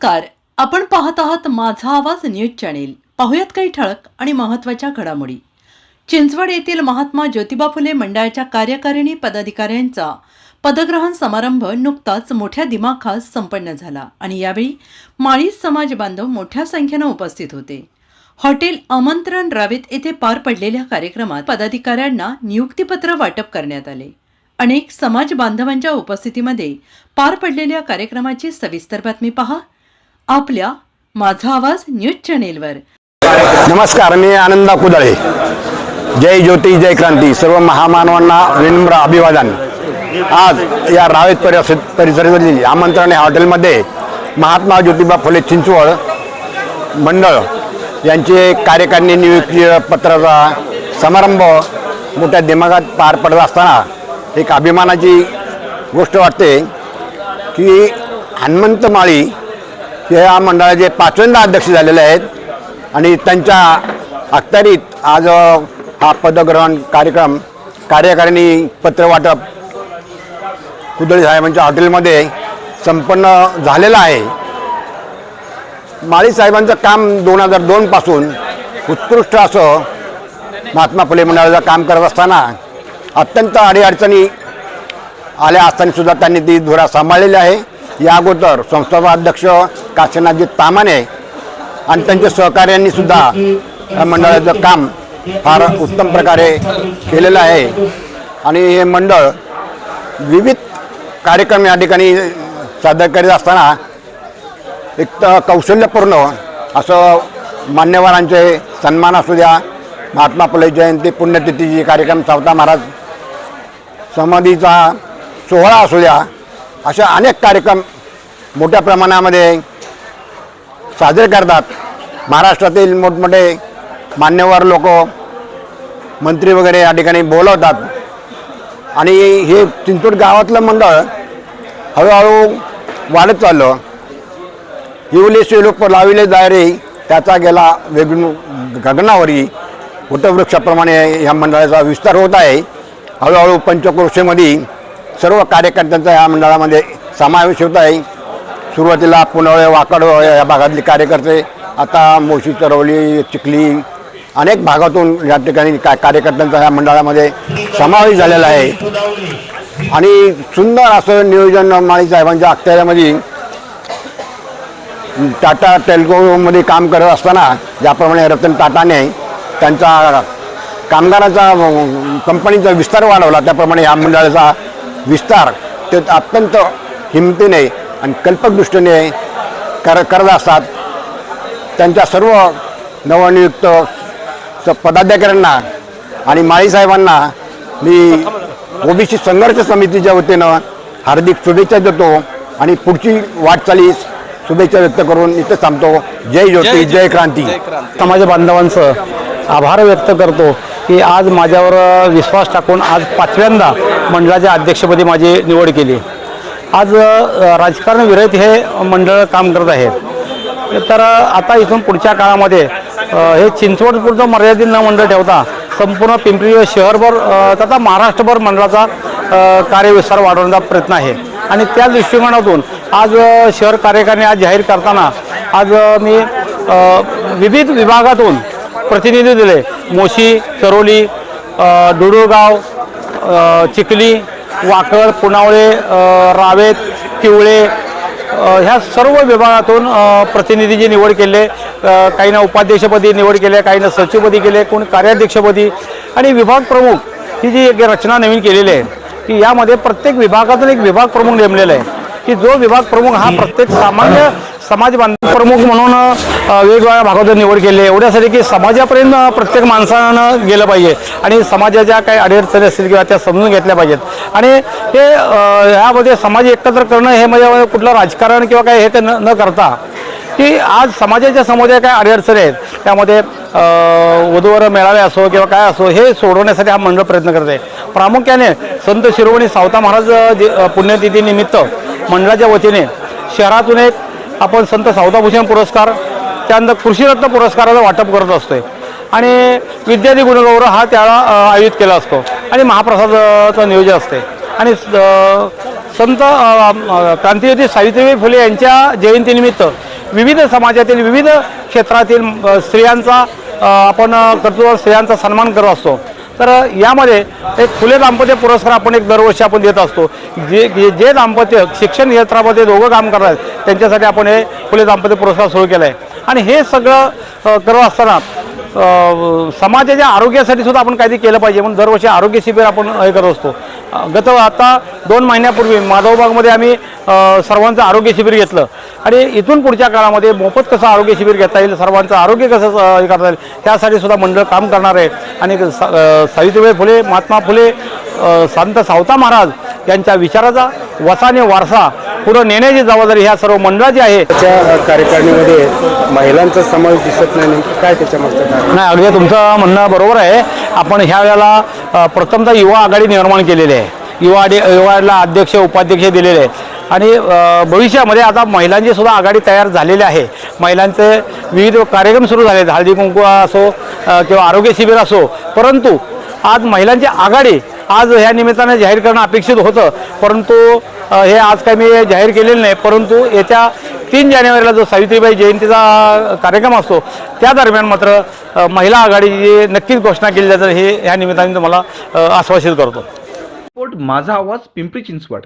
नमस्कार. आपण पाहत आहात माझा आवाज न्यूज चॅनेल. पाहुयात काही ठळक आणि महत्त्वाच्या घडामोडी. चिंचवड येथील महात्मा ज्योतिबा फुले मंडळाच्या कार्यकारिणी पदाधिकाऱ्यांचा पदग्रहण समारंभ नुकताच मोठ्या दिमाखात संपन्न झाला आणि यावेळी माळी समाज बांधव मोठ्या संख्येनं उपस्थित होते. हॉटेल आमंत्रण रावेत येथे पार पडलेल्या कार्यक्रमात पदाधिकाऱ्यांना नियुक्तीपत्र वाटप करण्यात आले. अनेक समाज बांधवांच्या उपस्थितीमध्ये पार पडलेल्या कार्यक्रमाची सविस्तर बातमी पहा. आपल्या माझा आवाज न्यूज चॅनेलवर. नमस्कार मी आनंदा कुदळे. जय ज्योती जय क्रांती. सर्व महामानवांना विनम्र अभिवादन. आज या रावेत परिसर परिसरातील आमंत्रण हॉटेलमध्ये महात्मा ज्योतिबा फुले चिंचवड मंडळ यांचे कार्यकारिणी नियुक्ती पत्राचा समारंभ मोठ्या दिमागात पार पडत असताना एक अभिमानाची गोष्ट वाटते की हनुमंत माळी हे या मंडळाचे पाचव्यांदा अध्यक्ष झालेले आहेत. आणि त्यांच्या अखत्यारीत आज हा पदग्रहण कार्यक्रम कार्यकारिणी पत्र वाटप कुदळी साहेबांच्या हॉटेलमध्ये संपन्न झालेला आहे. माळी साहेबांचं काम दोन हजार दोनपासून उत्कृष्ट असं महात्मा फुले मंडळाचं काम करत असताना अत्यंत अडीअडचणी आल्या असतानासुद्धा त्यांनी ती धुरा सांभाळलेली आहे. या अगोदर संस्थापक अध्यक्ष काशीनाथजी तामाने आणि त्यांच्या सहकार्यांनी सुद्धा या मंडळाचं काम फार उत्तम प्रकारे केलेलं आहे. आणि हे मंडळ विविध कार्यक्रम या ठिकाणी सादर करीत असताना एक तर कौशल्यपूर्ण असं मान्यवरांचे सन्मान असू द्या महात्मा फुले जयंती पुण्यतिथीची कार्यक्रम सावता महाराज समाधीचा सोहळा असू द्या अशा अनेक कार्यक्रम मोठ्या प्रमाणामध्ये साजरे करतात. महाराष्ट्रातील मोठमोठे मान्यवर लोक मंत्री वगैरे या ठिकाणी बोलवतात. आणि हे चिंचवड गावातलं मंडळ हळूहळू वाढत चाललं. हिवले शेलोक लाविले दायरे त्याचा गेला वेगळी गगनावरी वटवृक्षाप्रमाणे ह्या मंडळाचा विस्तार होत आहे. हळूहळू पंचक्रोशीमध्ये सर्व कार्यकर्त्यांचा या मंडळामध्ये समावेश होत आहे. सुरुवातीला पुनवळे वाकड या भागातले कार्यकर्ते आता मोशी चरवली चिखली अनेक भागातून या ठिकाणी का कार्यकर्त्यांचा या मंडळामध्ये समावेश झालेला आहे. आणि सुंदर असं नियोजन माळी साहेबांच्या अखत्याऱ्यामध्ये टाटा टेल्कोमध्ये काम करत असताना ज्याप्रमाणे रतन टाटाने त्यांचा कामगाराचा कंपनीचा विस्तार वाढवला त्याप्रमाणे या मंडळाचा विस्तार ते अत्यंत हिमतीने आणि कल्पकदृष्टीने कर करत असतात. त्यांच्या सर्व नवनियुक्त स- पदाधिकाऱ्यांना आणि माळीसाहेबांना मी ओबीसी संघर्ष समितीच्या वतीनं हार्दिक शुभेच्छा देतो आणि पुढची वाटचालीस शुभेच्छा व्यक्त करून इथं थांबतो. जय ज्योती जय क्रांती. समाज बांधवांचं आभार व्यक्त करतो की आज माझ्यावर विश्वास टाकून आज पाचव्यांदा मंडळाच्या अध्यक्षपदी माझी निवड केली. आज राजकारण विरहित हे मंडळ काम करत आहे. तर आता इथून पुढच्या काळामध्ये हे चिंचवडपूरचं मर्यादित न मंडळ ठेवता संपूर्ण पिंपरी शहरभर तथा महाराष्ट्रभर मंडळाचा कार्यविस्तार वाढवण्याचा प्रयत्न आहे. आणि त्या दृष्टिकोनातून आज शहर कार्यकारिणी आज जाहीर करताना आज मी विविध विभागातून प्रतिनिधी दिले. मोशी चरोली अ, डुडुळगाव चिखली वाकड पुनावळे रावेत किवळे ह्या सर्व विभागातून प्रतिनिधीची निवड केले. काहींना उपाध्यक्षपदी निवड केली काहींना सचिवपदी केले कोण कार्याध्यक्षपदी. आणि विभाग प्रमुख ही जी एक रचना नवीन केलेली आहे की यामध्ये प्रत्येक विभागातून एक विभाग प्रमुख नेमलेला आहे की जो विभाग प्रमुख हा प्रत्येक सामान्य समाज बांधव प्रमुख म्हणून वेगवेगळ्या भागात निवड केली आहे. एवढ्यासाठी की समाजापर्यंत प्रत्येक माणसानं गेलं पाहिजे आणि समाजाच्या काही अडीअडचणी असतील किंवा त्या समजून घेतल्या पाहिजेत. आणि हे ह्यामध्ये समाज एकत्र करणं हे म्हणजे कुठलं राजकारण किंवा काही हे ते न न करता की आज समाजाच्या समोर काय अडीअडचणी आहेत त्यामध्ये वधूवर मेळावे असो किंवा काय असो हे सोडवण्यासाठी हा मंडळ प्रयत्न करत आहे. प्रामुख्याने संत शिरोमणी सावता महाराज जे- पुण्यतिथीनिमित्त मंडळाच्या वतीने शहरातून एक आपण संत सावताभूषण पुरस्कार त्यानंतर कृषीरत्न पुरस्काराचं वाटप करत असतोय. आणि विद्यार्थी गुणगौरव हा त्याला आयोजित केला असतो. आणि महाप्रसादाचं नियोजन असते आणि संत क्रांतिज्योती सावित्रीबाई फुले यांच्या जयंतीनिमित्त विविध समाजातील विविध क्षेत्रातील स्त्रियांचा आपण कर्तृत्व स्त्रियांचा सन्मान करत असतो. तर यामध्ये एक फुले दाम्पत्य पुरस्कार आपण एक दरवर्षी आपण देत असतो. जे जे जे दाम्पत्य शिक्षण क्षेत्रामध्ये दोघं काम करतात त्यांच्यासाठी आपण हे फुले दाम्पत्य पुरस्कार सुरू केला आहे आणि हे सगळं करत असताना समाजाच्या आरोग्यासाठी सुद्धा आपण काहीतरी केलं पाहिजे म्हणून दरवर्षी आरोग्य शिबिर आपण हे करत असतो. गत आता दोन महिन्यापूर्वी माधवबागमध्ये आम्ही सर्वांचं आरोग्य शिबिर घेतलं. आणि इथून पुढच्या काळामध्ये मोफत कसं आरोग्य शिबिर घेता येईल सर्वांचं आरोग्य कसं हे करता येईल त्यासाठी सुद्धा मंडळ काम करणार आहे. आणि सावित्रीबाई फुले महात्मा फुले संत सावता महाराज यांच्या विचाराचा वसाने वारसा पुढं नेण्याची जबाबदारी ह्या सर्व मंडळाची आहे. त्या कार्यकारिणीमध्ये महिलांचा समावेश दिसत नाही नेमकं काय त्याच्या मागचं कारण? नाही अगदी तुमचं म्हणणं बरोबर आहे. आपण ह्या वेळेला प्रथमतः युवा आघाडी निर्माण केलेली आहे. युवा आडी युवाला अध्यक्ष उपाध्यक्ष दिलेले आहेत. आणि भविष्यामध्ये आता महिलांची सुद्धा आघाडी तयार झालेली आहे. महिलांचे विविध कार्यक्रम सुरू झाले आहेत. हळदी कुंकू असो किंवा आरोग्य शिबिर असो. परंतु आज महिलांची आघाडी आज ह्या निमित्ताने जाहीर करणं अपेक्षित होतं. परंतु हे आज काही मी जाहीर केलेलं नाही. परंतु येत्या तीन जानेवारीला जो सावित्रीबाई जयंतीचा कार्यक्रम असतो त्या दरम्यान मात्र महिला आघाडीची नक्कीच घोषणा केली जाते हे या निमित्ताने तुम्हाला आश्वासित करतो. माझा आवाज पिंपरी चिंचवड.